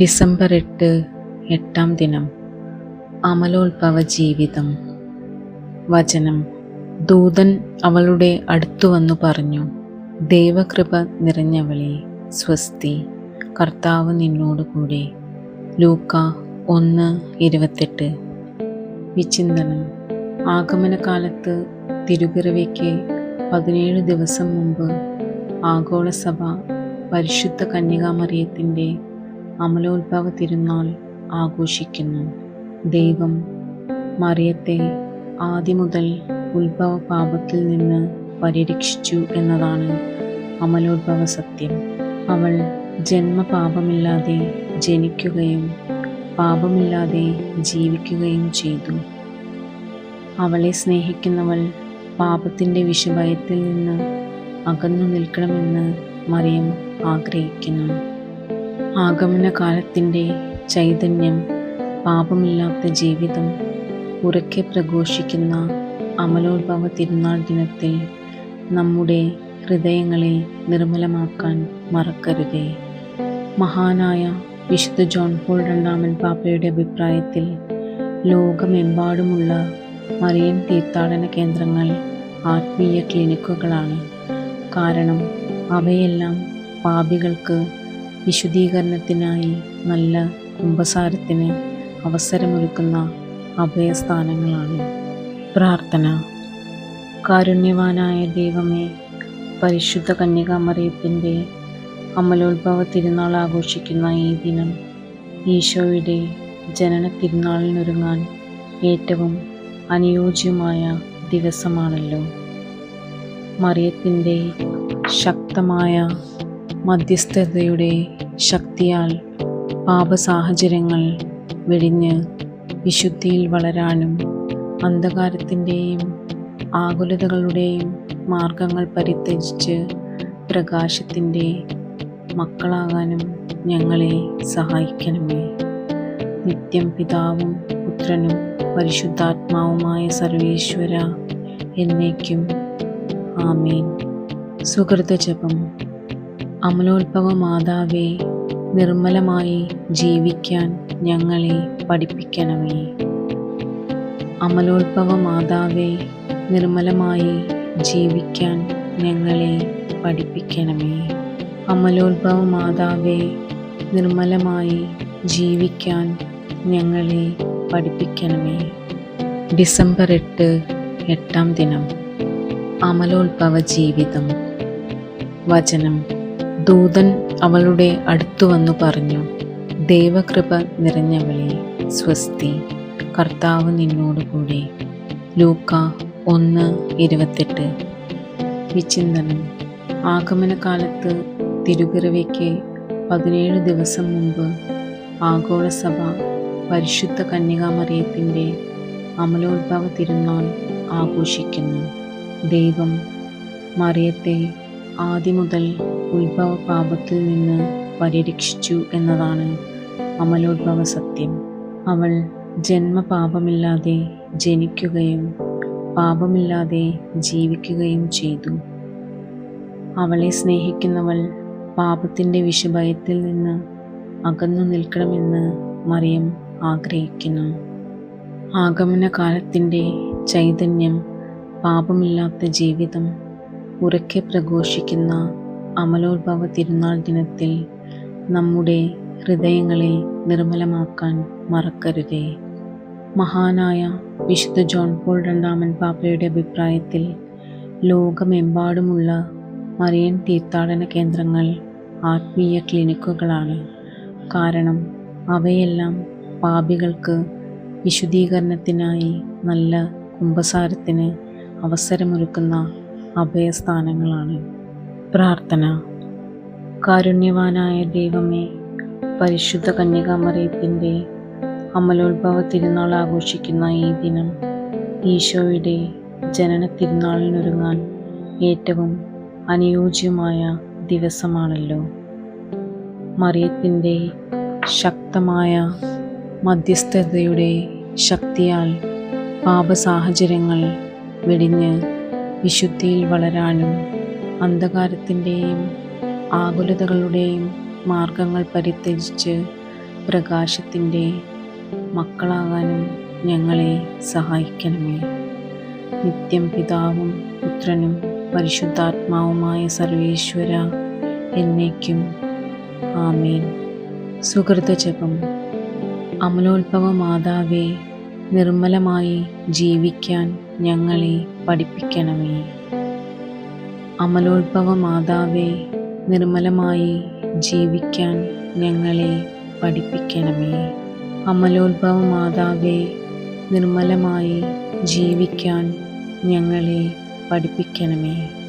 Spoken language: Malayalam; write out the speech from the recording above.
ഡിസംബർ എട്ട് എട്ടാം ദിനം. അമലോത്ഭവ ജീവിതം. വചനം. ദൂതൻ അവളുടെ അടുത്തു വന്നു പറഞ്ഞു ദൈവകൃപ നിറഞ്ഞവളെ സ്വസ്തി. കർത്താവ് നിന്നോടുകൂടെ ലൂക്ക ഒന്ന് ഇരുപത്തെട്ട്. വിചിന്തനം. ആഗമനകാലത്ത് തിരുപിറവിക്ക് പതിനേഴ് ദിവസം മുമ്പ് ആഗോളസഭ പരിശുദ്ധ കന്യകാമറിയത്തിന്റെ അമലോത്ഭവ തിരുനാൾ ആഘോഷിക്കുന്നു. ദൈവം മറിയത്തെ ആദ്യം മുതൽ ഉത്ഭവ പാപത്തിൽ നിന്ന് പരിരക്ഷിച്ചു എന്നതാണ് അമലോത്ഭവ സത്യം. അവൾ ജന്മപാപമില്ലാതെ ജനിക്കുകയും പാപമില്ലാതെ ജീവിക്കുകയും ചെയ്തു. അവളെ സ്നേഹിക്കുന്നവൾ പാപത്തിന്റെ വിഷഭയത്തിൽ നിന്ന് അകന്നു നിൽക്കണമെന്ന് മറിയം ആഗ്രഹിക്കുന്നു. ആഗമനകാലത്തിന്റെ ചൈതന്യം പാപമില്ലാത്ത ജീവിതം ഉറക്കെ പ്രഘോഷിക്കുന്ന അമലോത്ഭവ തിരുനാൾ ദിനത്തിൽ നമ്മുടെ ഹൃദയങ്ങളെ നിർമ്മലമാക്കാൻ മറക്കരുതേ. മഹാനായ വിശുദ്ധ ജോൺ പോൾ രണ്ടാമൻ പാപ്പയുടെ അഭിപ്രായത്തിൽ ലോകമെമ്പാടുമുള്ള മറിയൻ തീർത്ഥാടന കേന്ദ്രങ്ങൾ ആത്മീയ ക്ലിനിക്കുകളാണ്. കാരണം അവയെല്ലാം പാപികൾക്ക് വിശുദ്ധീകരണത്തിനായി നല്ല കുംഭസാരത്തിന് അവസരമൊരുക്കുന്ന അഭയസ്ഥാനങ്ങളാണ്. പ്രാർത്ഥന. കാരുണ്യവാനായ ദൈവമേ പരിശുദ്ധ കന്യകാമറിയത്തിന്റെ അമലോത്ഭവ തിരുനാൾ ആഘോഷിക്കുന്ന ഈ ദിനം ഈശോയുടെ ജനന തിരുനാളിനൊരുങ്ങാൻ ഏറ്റവും അനുയോജ്യമായ ദിവസമാണല്ലോ. മറിയത്തിന്റെ ശക്തമായ മധ്യസ്ഥതയുടെ ശക്തിയാൽ പാപസാഹചര്യങ്ങൾ വെടിഞ്ഞ് വിശുദ്ധിയിൽ വളരാനും അന്ധകാരത്തിന്റെയും ആകുലതകളുടെയും മാർഗങ്ങൾ പരിത്യജിച്ച് പ്രകാശത്തിന്റെ മക്കളാകാനും ഞങ്ങളെ സഹായിക്കണമേ. നിത്യം പിതാവും പുത്രനും പരിശുദ്ധാത്മാവുമായ സർവേശ്വര എന്നേക്കും ആമീൻ. സുഹൃത ജപം അമലോത്ഭവ മാതാവേ നിർമ്മലമായി ജീവിക്കാൻ ഞങ്ങളെ പഠിപ്പിക്കണമേ. അമലോത്ഭവ മാതാവേ നിർമ്മലമായി ജീവിക്കാൻ ഞങ്ങളെ പഠിപ്പിക്കണമേ. അമലോത്ഭവ മാതാവേ നിർമ്മലമായി ജീവിക്കാൻ ഞങ്ങളെ പഠിപ്പിക്കണമേ. ഡിസംബർ എട്ട് എട്ടാം ദിനം. അമലോത്ഭവ ജീവിതം. വചനം. ദൂതൻ അവളുടെ അടുത്തു വന്നു പറഞ്ഞു ദൈവകൃപ നിറഞ്ഞവളെ സ്വസ്തി. കർത്താവ് നിന്നോടുകൂടെ ലൂക്ക ഒന്ന് ഇരുപത്തെട്ട്. വിചിന്തനം. ആഗമനകാലത്ത് തിരുപിറവിക്ക് പതിനേഴ് ദിവസം മുമ്പ് ആഗോളസഭ പരിശുദ്ധ കന്യകാമറിയത്തിന്റെ അമലോത്ഭവ തിരുനാൾ ആഘോഷിക്കുന്നു. ദൈവം മറിയത്തെ ആദ്യം മുതൽ ഉത്ഭവ പാപത്തിൽ നിന്ന് പരിരക്ഷിച്ചു എന്നതാണ് അമലോത്ഭവ സത്യം. അവൾ ജന്മപാപമില്ലാതെ ജനിക്കുകയും പാപമില്ലാതെ ജീവിക്കുകയും ചെയ്തു. അവളെ സ്നേഹിക്കുന്നവൾ പാപത്തിന്റെ വിഷഭയത്തിൽ നിന്ന് അകന്നു നിൽക്കണമെന്ന് മറിയം ആഗ്രഹിക്കുന്നു. ആഗമനകാലത്തിന്റെ ചൈതന്യം പാപമില്ലാത്ത ജീവിതം ഉറക്കെ പ്രഘോഷിക്കുന്ന അമലോത്ഭവ തിരുനാൾ ദിനത്തിൽ നമ്മുടെ ഹൃദയങ്ങളെ നിർമ്മലമാക്കാൻ മറക്കരുതേ. മഹാനായ വിശുദ്ധ ജോൺ പോൾ രണ്ടാമൻ പാപ്പയുടെ അഭിപ്രായത്തിൽ ലോകമെമ്പാടുമുള്ള മറിയൻ തീർത്ഥാടന കേന്ദ്രങ്ങൾ ആത്മീയ ക്ലിനിക്കുകളാണ്. കാരണം അവയെല്ലാം പാപികൾക്ക് വിശുദ്ധീകരണത്തിനായി നല്ല കുംഭസാരത്തിന് അവസരമൊരുക്കുന്ന അഭയസ്ഥാനങ്ങളാണ്. പ്രാർത്ഥന. കാരുണ്യവാനായ ദൈവമേ പരിശുദ്ധ കന്യകാമറിയത്തിന്റെ അമലോത്ഭവ തിരുനാൾ ആഘോഷിക്കുന്ന ഈ ദിനം ഈശോയുടെ ജനന തിരുനാളിനൊരുങ്ങാൻ ഏറ്റവും അനുയോജ്യമായ ദിവസമാണല്ലോ. മറിയത്തിന്റെ ശക്തമായ മധ്യസ്ഥതയുടെ ശക്തിയാൽ പാപസാഹചര്യങ്ങൾ വെടിഞ്ഞ് വിശുദ്ധിയിൽ വളരാനും അന്ധകാരത്തിന്റെയും ആകുലതകളുടെയും മാർഗങ്ങൾ പരിത്യജിച്ച് പ്രകാശത്തിന്റെ മക്കളാകാനും ഞങ്ങളെ സഹായിക്കണമേ. നിത്യം പിതാവും പുത്രനും പരിശുദ്ധാത്മാവുമായ സർവേശ്വര എന്നേക്കും. ആമീൻ. സുഹൃതജപം അമലോത്ഭവ മാതാവേ നിർമ്മലമായി ജീവിക്കാൻ ഞങ്ങളെ പഠിപ്പിക്കണമേ. അമലോത്ഭവ മാതാവേ നിർമ്മലമായി ജീവിക്കാൻ ഞങ്ങളെ പഠിപ്പിക്കണമേ. അമലോത്ഭവ മാതാവേ നിർമ്മലമായി ജീവിക്കാൻ ഞങ്ങളെ പഠിപ്പിക്കണമേ.